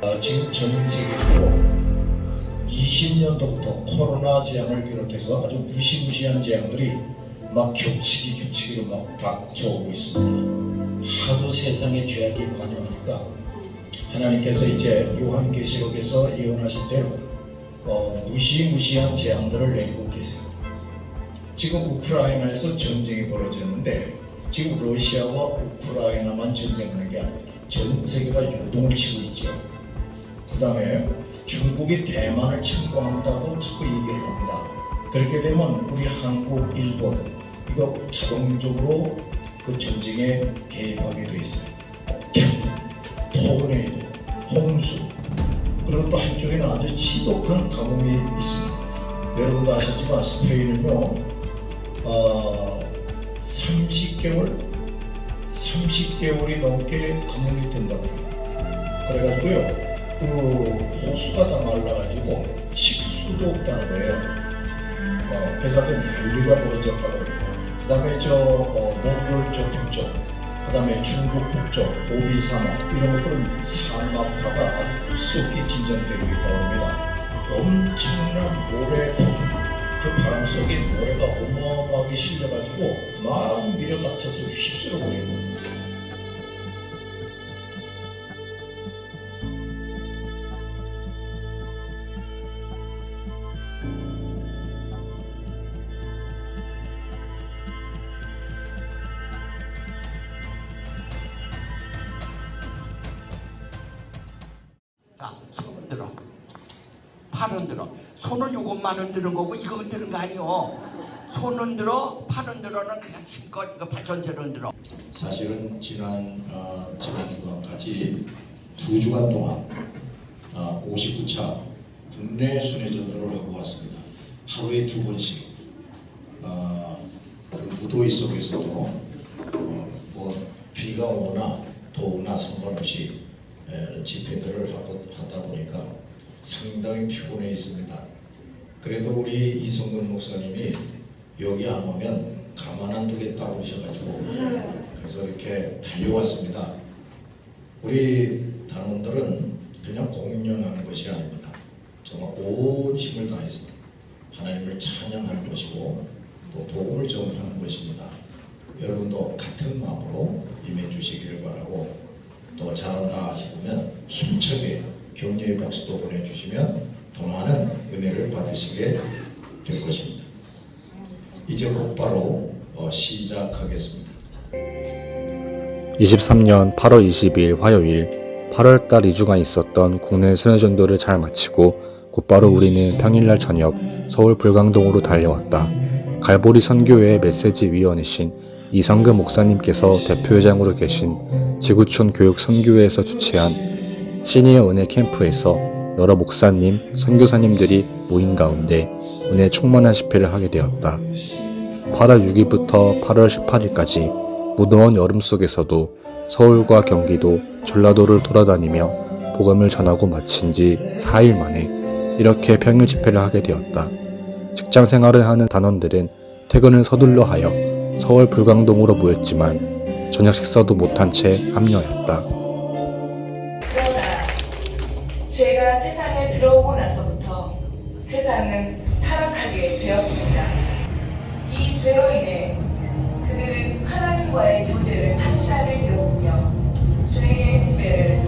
어, 지금 전 세계적으로 20년도부터 코로나 재앙을 비롯해서 아주 무시무시한 재앙들이 막 겹치기 겹치기로 막 닥쳐오고 있습니다. 하도 세상의 죄악이 관여하니까 하나님께서 이제 요한계시록에서 예언하신 대로 어, 무시무시한 재앙들을 내리고 계세요. 지금 우크라이나에서 전쟁이 벌어졌는데 지금 러시아와 우크라이나만 전쟁하는 게 아닙니다. 전 세계가 요동을 치고 있죠. 그 다음에 중국이 대만을 침공한다고 자꾸 얘기를 합니다. 그렇게 되면 우리 한국, 일본 이거 자동적으로 그 전쟁에 개입하게 돼 있어요. 태풍, 토네이도, 홍수 그리고 또 한쪽에는 아주 지독한 가뭄이 있습니다. 여러분도 아시지만 스페인은요 어, 30개월 30개월이 넘게 가뭄이 된다고 해요. 그래가지고요 그 호수가 다 말라가지고 식수도 없다는 거예요. 어, 그래서 난리가 벌어졌다고 합니다. 그 다음에 저 어, 몽골 쪽 북쪽, 그 다음에 중국 북쪽, 고비 사막 이런 것들은 산막화가 아주 급속히 진전되고 있다고 합니다. 엄청난 모래 폭, 그 바람 속에 모래가 어마어마하게 실려가지고 막 밀어닥쳐서 휩쓸어 버리고 자, 팔은 들어. 손은 요것만 흔드는 거고 이거 흔드는 거 아니요. 손은 들어, 팔은 들어는 그냥 힘껏 이거 발 전체로 흔들어. 사실은 지난 어, 지난 주간까지 두 주간 동안 어, 59차 국내 순회전도를 하고 왔습니다. 하루에 두 번씩 어, 그 무더위 속에서도 어, 뭐 비가 오나 더우나 상관없이 에, 집회들을 하고 하다 보니까 상당히 피곤해 있습니다. 그래도 우리 이성근 목사님이 여기 안 오면 가만 안 두겠다고 하셔가지고 그래서 이렇게 달려왔습니다. 우리 단원들은 그냥 공연하는 것이 아닙니다. 정말 온 힘을 다해서 하나님을 찬양하는 것이고 또 복음을 전하는 것입니다. 여러분도 같은 마음으로 임해 주시기를 바라고 또 잘한다 싶으면 힘차게 격려의 박수도 보내주시면 더 많은 은혜를 받으시게 될 것입니다. 이제 곧바로 어, 시작하겠습니다. 23년 8월 22일 화요일 8월달 2주간 있었던 국내 순회전도를 잘 마치고 곧바로 우리는 평일날 저녁 서울 불광동으로 달려왔다. 갈보리 선교회 메시지 위원이신 이성근 목사님께서 대표회장으로 계신 지구촌 교육 선교회에서 주최한 시니어 은혜 캠프에서 여러 목사님, 선교사님들이 모인 가운데 은혜 충만한 집회를 하게 되었다. 8월 6일부터 8월 18일까지 무더운 여름 속에서도 서울과 경기도, 전라도를 돌아다니며 복음을 전하고 마친 지 4일 만에 이렇게 평일 집회를 하게 되었다. 직장 생활을 하는 단원들은 퇴근을 서둘러 하여 서울 불광동으로 모였지만 저녁 식사도 못한 채 합류하였다. 세상은 타락하게 되었습니다. 이 죄로 인해 그들은 하나님과의 교제를 상실하게 되었으며 죄의 지배를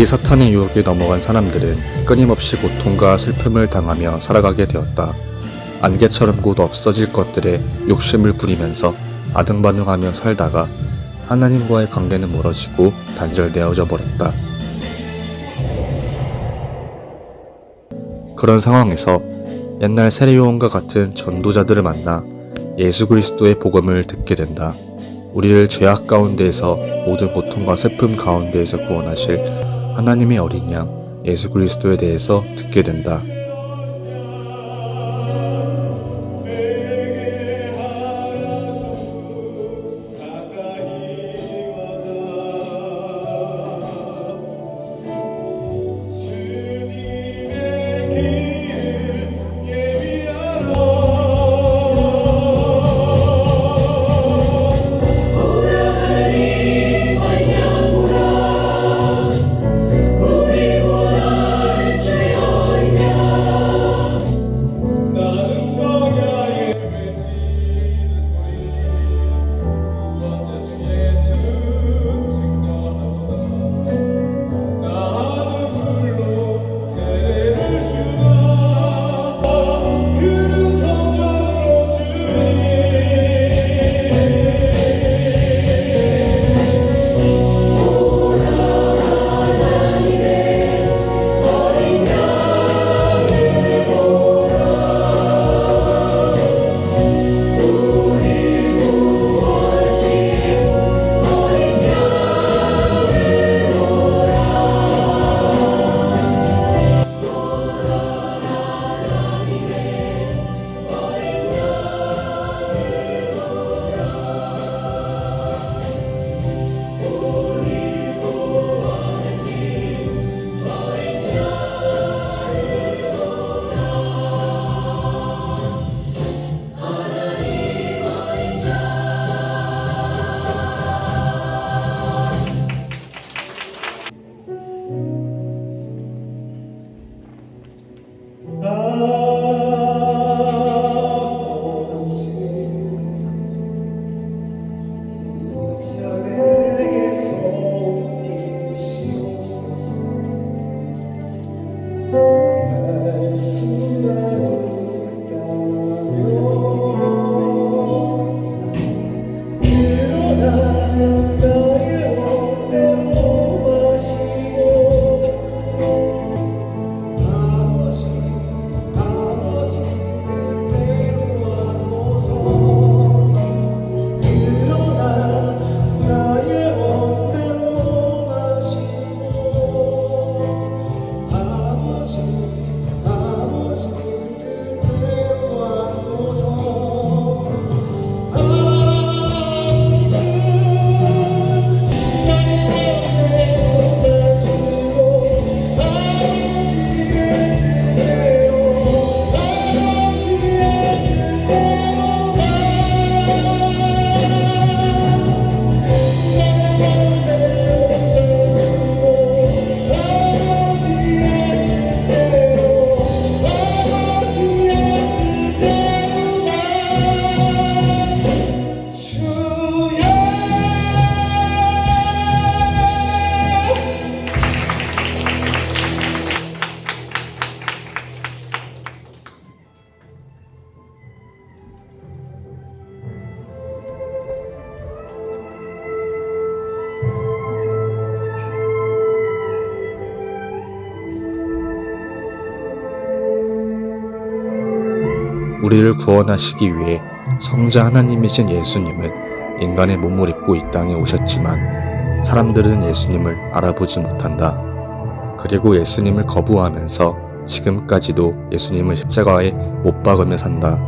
마귀 사탄의 유혹에 넘어간 사람들은 끊임없이 고통과 슬픔을 당하며 살아가게 되었다. 안개처럼 곧 없어질 것들에 욕심을 부리면서 아등바등하며 살다가 하나님과의 관계는 멀어지고 단절되어져 버렸다. 그런 상황에서 옛날 세례요원과 같은 전도자들을 만나 예수 그리스도의 복음을 듣게 된다. 우리를 죄악 가운데에서 모든 고통과 슬픔 가운데에서 구원하실 하나님의 어린 양 예수 그리스도에 대해서 듣게 된다. 우리를 구원하시기 위해 성자 하나님이신 예수님은 인간의 몸을 입고 이 땅에 오셨지만 사람들은 예수님을 알아보지 못한다. 그리고 예수님을 거부하면서 지금까지도 예수님을 십자가에 못 박으며 산다.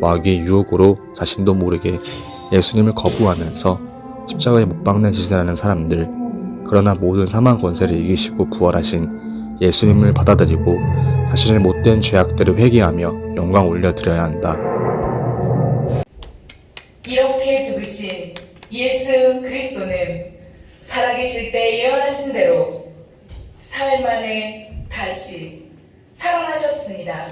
마귀의 유혹으로 자신도 모르게 예수님을 거부하면서 십자가에 못 박는 짓을 하는 사람들. 그러나 모든 사망 권세를 이기시고 부활하신 예수님을 받아들이고 자신의 못된 죄악들을 회개하며 영광 올려드려야 한다. 이렇게 죽으신 예수 그리스도는 살아계실 때 예언하신 대로 사흘 만에 다시 살아나셨습니다.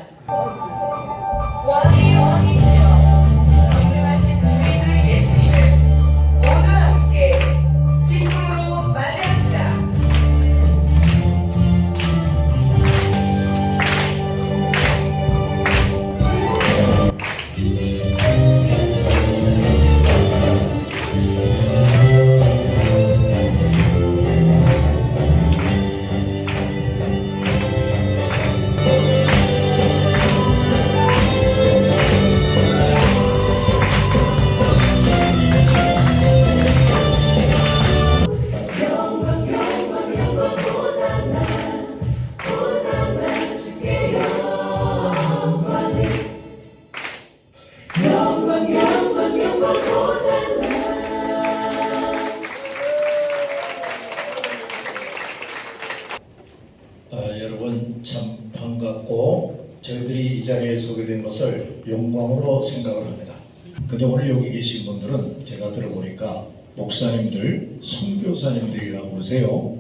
선교사님들이라고 그러세요.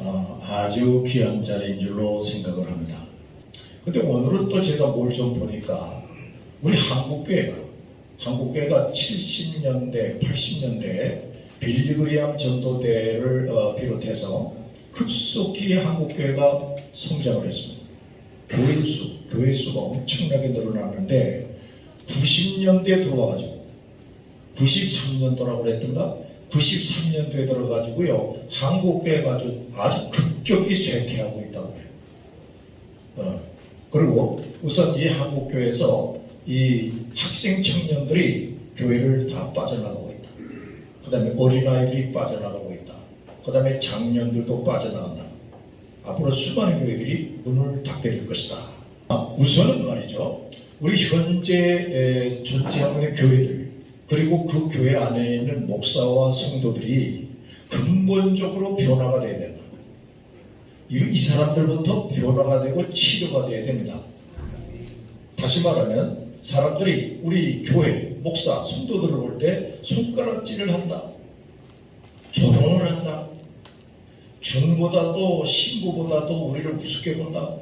아, 아주 귀한 자리인 줄로 생각을 합니다. 근데 오늘은 또 제가 뭘 좀 보니까 우리 한국교회가 한국교회가 70년대, 80년대 빌리그리암 전도대를 어, 비롯해서 급속히 한국교회가 성장을 했습니다. 교회 수, 교회 수가 엄청나게 늘어났는데 90년대에 들어와가지고 93년도라고 그랬던가 93년도에 들어가지고요 한국교회가 아주, 아주 급격히 쇠퇴하고 있다고 해요. 어, 그리고 우선 이 한국교회에서 이 학생 청년들이 교회를 다 빠져나가고 있다. 그 다음에 어린아이들이 빠져나가고 있다. 그 다음에 장년들도 빠져나간다. 앞으로 수많은 교회들이 문을 닫게 될 것이다. 아, 우선은 말이죠. 우리 현재 에, 존재하고 있는 교회들 그리고 그 교회 안에 있는 목사와 성도들이 근본적으로 변화가 돼야 된다. 이, 이 사람들부터 변화가 되고 치료가 돼야 됩니다. 다시 말하면 사람들이 우리 교회 목사 성도들을 볼 때 손가락질을 한다. 조롱을 한다. 중보다도 신부보다도 우리를 우습게 본다.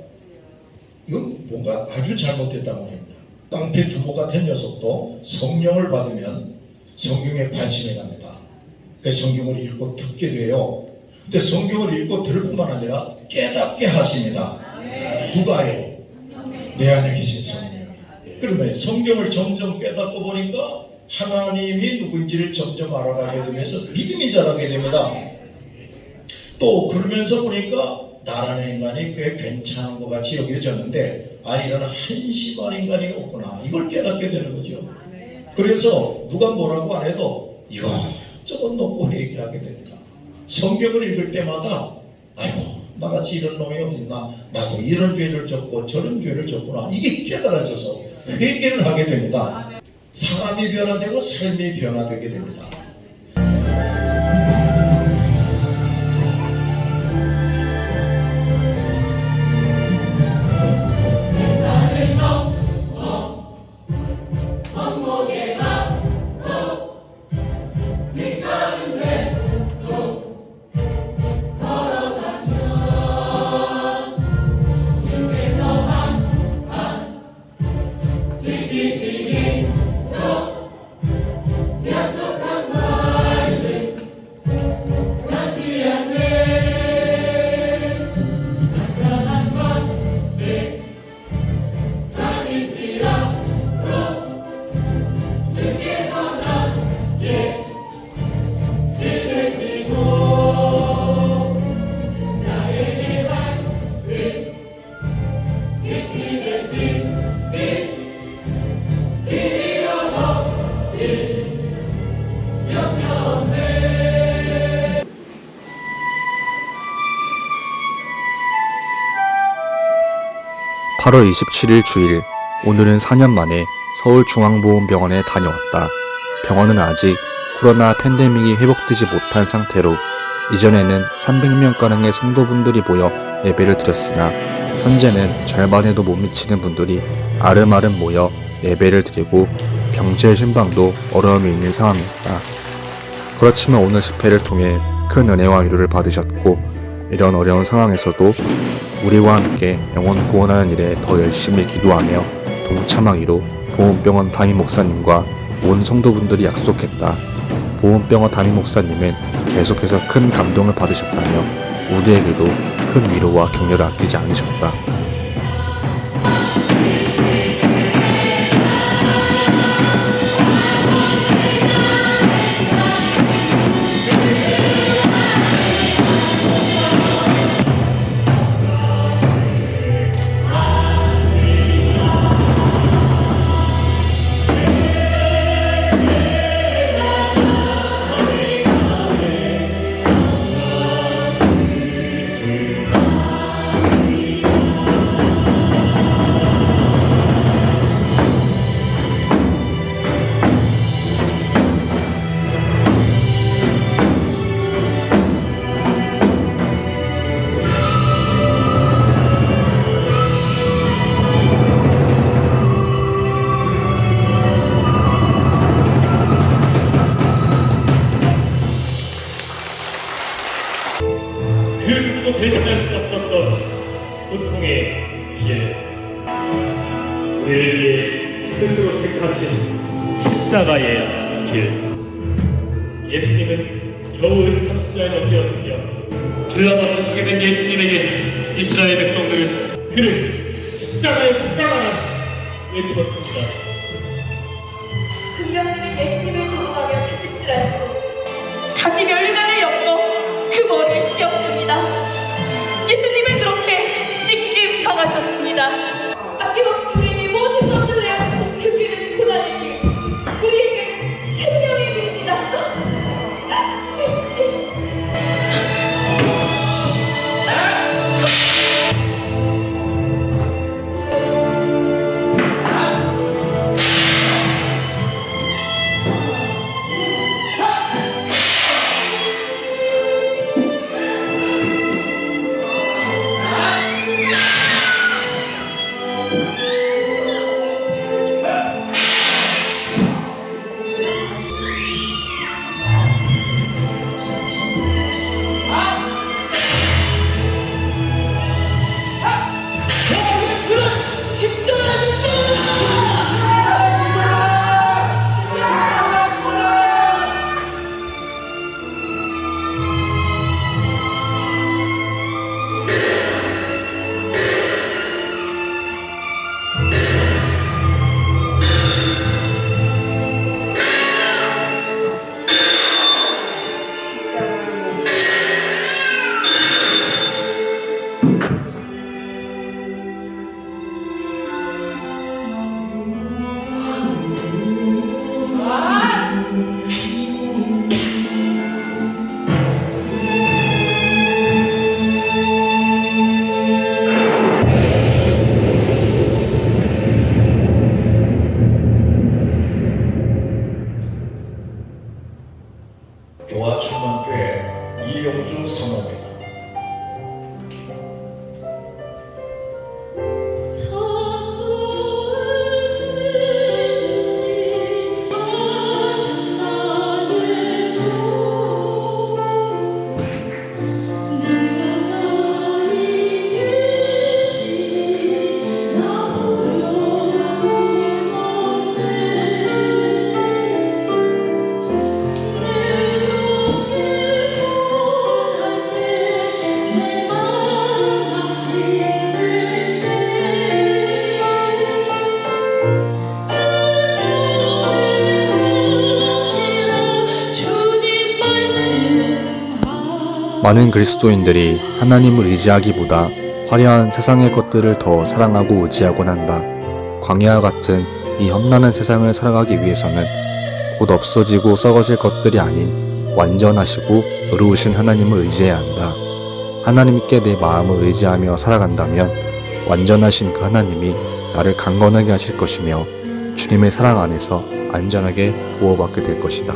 이건 뭔가 아주 잘못됐단 말입니다. 깡패 두목 같은 녀석도 성령을 받으면 성경에 관심이 갑니다. 그 성경을 읽고 듣게 돼요. 근데 성경을 읽고 들을 뿐만 아니라 깨닫게 하십니다. 누가요? 내 안에 계신 성령. 그러면 성경을 점점 깨닫고 보니까 하나님이 누구인지를 점점 알아가게 되면서 믿음이 자라게 됩니다. 또 그러면서 보니까 나라는 인간이 꽤 괜찮은 것 같이 여겨졌는데 아 이런 한심한 인간이 없구나 이걸 깨닫게 되는 거죠. 그래서 누가 뭐라고 안 해도 이것저것 놓고 회개하게 됩니다. 성경을 읽을 때마다 아이고 나같이 이런 놈이 어딨나 나도 이런 죄를 졌고 저런 죄를 졌구나 이게 깨달아져서 회개를 하게 됩니다. 사람이 변화되고 삶이 변화되게 됩니다. (8월 27일) 주일 오늘은 4년 만에 서울중앙보건병원에 다녀왔다. 병원은 아직 코로나 팬데믹이 회복되지 못한 상태로 이전에는 300명가량의 성도분들이 모여 예배를 드렸으나 현재는 절반에도 못 미치는 분들이 아름아름 모여 예배를 드리고 병실 신방도 어려움이 있는 상황이었다. 그렇지만 오늘 집회를 통해 큰 은혜와 위로를 받으셨고 이런 어려운 상황에서도 우리와 함께 영혼 구원하는 일에 더 열심히 기도하며 동참하기로 보훈병원 담임 목사님과 온 성도분들이 약속했다. 보훈병원 담임 목사님은 계속해서 큰 감동을 받으셨다며 우리에게도 큰 위로와 격려를 아끼지 않으셨다. 그 누구도 대신할 수 없었던 고통의 길 우리를 위해 스스로 택하신 십자가의 길. 예수님은 겨우 30자에 넘겼으며 빌라 앞에 서게 된 예수님에게 이스라엘 백성들은 그를 십자가에 못 박아라 외쳤습니다. 금명들은 예수님을 조롱하며 채찍질하고 다시 멸관 당 많은 그리스도인들이 하나님을 의지하기보다 화려한 세상의 것들을 더 사랑하고 의지하곤 한다. 광야와 같은 이 험난한 세상을 살아가기 위해서는 곧 없어지고 썩어질 것들이 아닌 완전하시고 의로우신 하나님을 의지해야 한다. 하나님께 내 마음을 의지하며 살아간다면 완전하신 그 하나님이 나를 강건하게 하실 것이며 주님의 사랑 안에서 안전하게 보호받게 될 것이다.